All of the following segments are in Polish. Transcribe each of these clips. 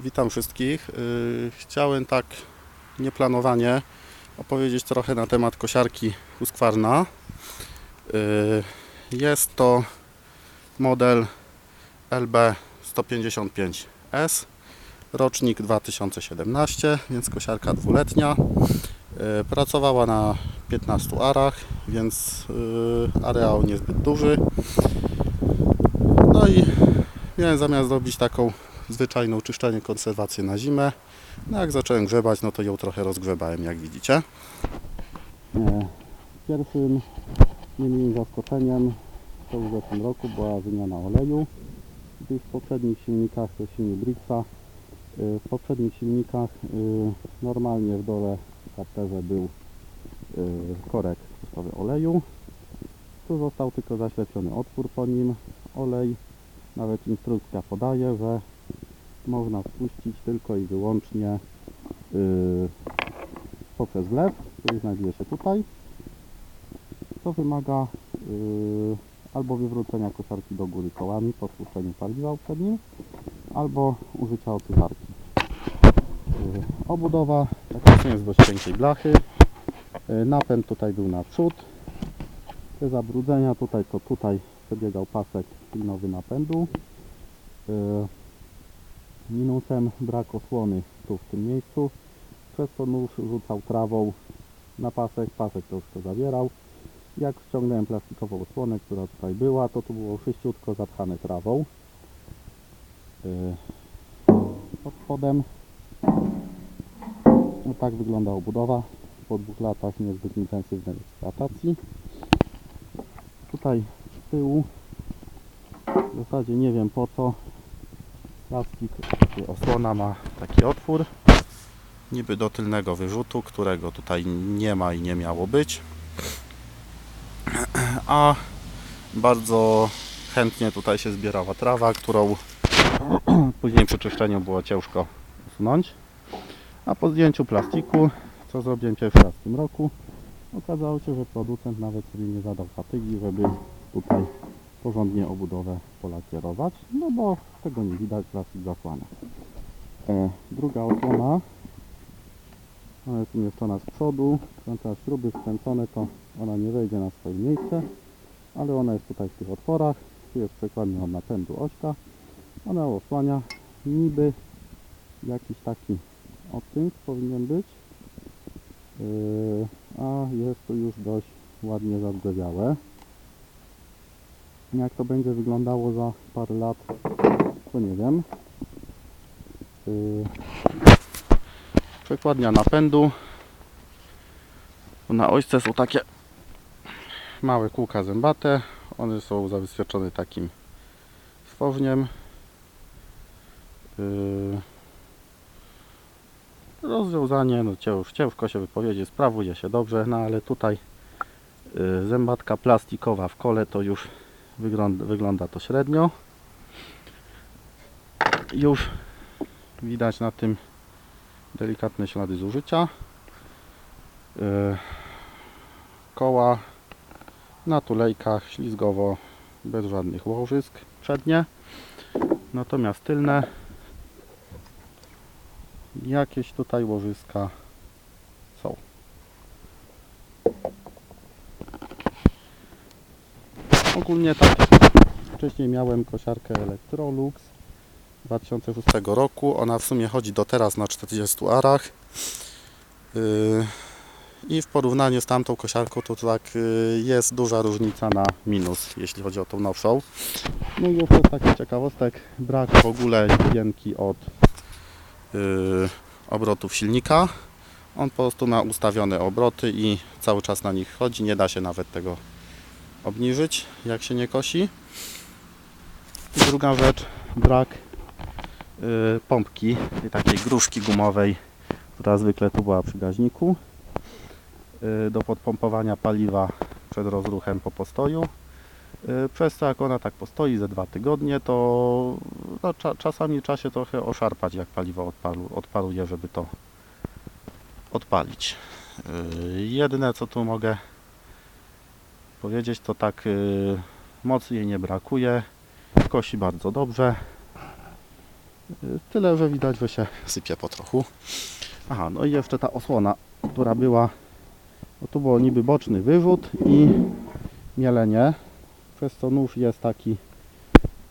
Witam wszystkich. Yy, Chciałem tak nieplanowanie opowiedzieć trochę na temat kosiarki Husqvarna. Yy, Jest to model LB155S, rocznik 2017, więc kosiarka dwuletnia. Yy, Pracowała na 15 arach, więc areał niezbyt duży. No i miałem zamiar zrobić taką zwyczajną czyszczenie, konserwację na zimę. No jak zacząłem grzebać, no to ją trochę rozgrzebałem, jak widzicie. E, Pierwszym niemałym zaskoczeniem to już w tym roku była wymiana oleju, gdyż w poprzednich silnikach, to silnik Brixa, e, w poprzednich silnikach e, normalnie w dole w karterze był korek pustowy oleju. Tu został tylko zaślepiony otwór po nim. Olej, nawet instrukcja podaje, że można spuścić tylko i wyłącznie yy, poprzez wlew, który znajduje się tutaj, co wymaga yy, albo wywrócenia kosiarki do góry kołami po spuszczeniu paliwa przed nim, albo użycia oczyszczarki. Yy, obudowa praktycznie jest dość cienkiej blachy. Yy, napęd tutaj był na przód. Te zabrudzenia tutaj to tutaj przebiegał pasek pilnowy napędu. Yy, Minusem brak osłony tu w tym miejscu, przez co nóż rzucał trawą na pasek, pasek to to zawierał. Jak ściągnąłem plastikową osłonę, która tutaj była, to tu było szyściutko zapchane trawą. Yy, Pod spodem no tak wygląda obudowa po dwóch latach niezbyt intensywnej eksploatacji. Tutaj z tyłu w zasadzie nie wiem po co plastik, osłona ma taki otwór niby do tylnego wyrzutu, którego tutaj nie ma i nie miało być. A bardzo chętnie tutaj się zbierała trawa, którą później przy czyszczeniu było ciężko usunąć. A po zdjęciu plastiku co zrobiłem pierwszy raz w tym roku okazało się, że producent nawet sobie nie zadał fatygi, żeby tutaj porządnie obudowę polakierować, no bo tego nie widać, plastik zasłania. E, druga osłona, ona jest umieszczona z przodu, teraz śruby skręcone, to ona nie wejdzie na swoje miejsce, ale ona jest tutaj w tych otworach, tu jest przekładnia od napędu ośka, ona osłania niby jakiś taki odtynk powinien być, e, a jest to już dość ładnie zadrzewiałe. Jak to będzie wyglądało za parę lat, to nie wiem. Yy, Przekładnia napędu. Na ośce są takie małe kółka zębate. One są zabezpieczone takim stworzniem. Yy, Rozwiązanie, no cięż, ciężko się wypowiedzieć, sprawuje się dobrze, no ale tutaj yy, zębatka plastikowa w kole to już wygląda, wygląda to średnio. Już widać na tym delikatne ślady zużycia. Yy, Koła na tulejkach ślizgowo, bez żadnych łożysk przednie. Natomiast tylne jakieś tutaj łożyska są. Ogólnie tak Wcześniej miałem kosiarkę Electrolux 2006 roku. Ona w sumie chodzi do teraz na 40 arach. Yy, I w porównaniu z tamtą kosiarką to tak yy, jest duża różnica na minus, jeśli chodzi o tą nowszą. No i jeszcze z takich ciekawostek, brak w ogóle dźwięki od yy, obrotów silnika. On po prostu ma ustawione obroty i cały czas na nich chodzi. Nie da się nawet tego obniżyć, jak się nie kosi. I druga rzecz, brak y, pompki, tej takiej gruszki gumowej, która zwykle tu była przy gaźniku, y, do podpompowania paliwa przed rozruchem po postoju. Y, przez to jak ona tak postoi ze dwa tygodnie, to no, cza, czasami trzeba się trochę oszarpać, jak paliwo odpalu, odparuje, żeby to odpalić. Jedyne co tu mogę powiedzieć, to tak y, mocy jej nie brakuje kosi bardzo dobrze. Y, Tyle, że widać, że się sypie po trochu. Aha, no i jeszcze ta osłona, która była, no tu było niby boczny wyrzut i mielenie, przez co nóż jest taki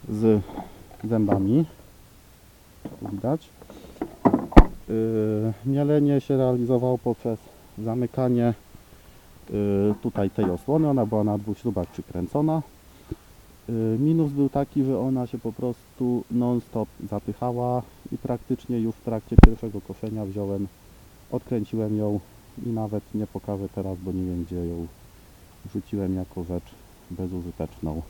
z zębami. Tu widać. Mielenie się realizowało poprzez zamykanie tutaj tej osłony. Ona była na dwóch śrubach przykręcona. Yy, minus był taki, że ona się po prostu non-stop zapychała i praktycznie już w trakcie pierwszego koszenia wziąłem, odkręciłem ją i nawet nie pokażę teraz, bo nie wiem gdzie ją rzuciłem jako rzecz bezużyteczną.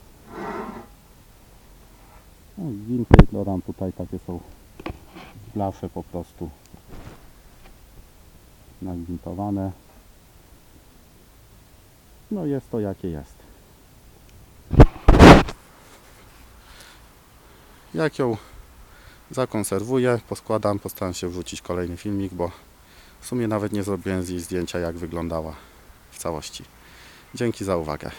No, gwinty dodam tutaj takie są blasze po prostu nagwintowane. No jest to jakie jest. Jak ją zakonserwuję, poskładam, postaram się wrzucić kolejny filmik, bo w sumie nawet nie zrobiłem z jej zdjęcia jak wyglądała w całości. Dzięki za uwagę.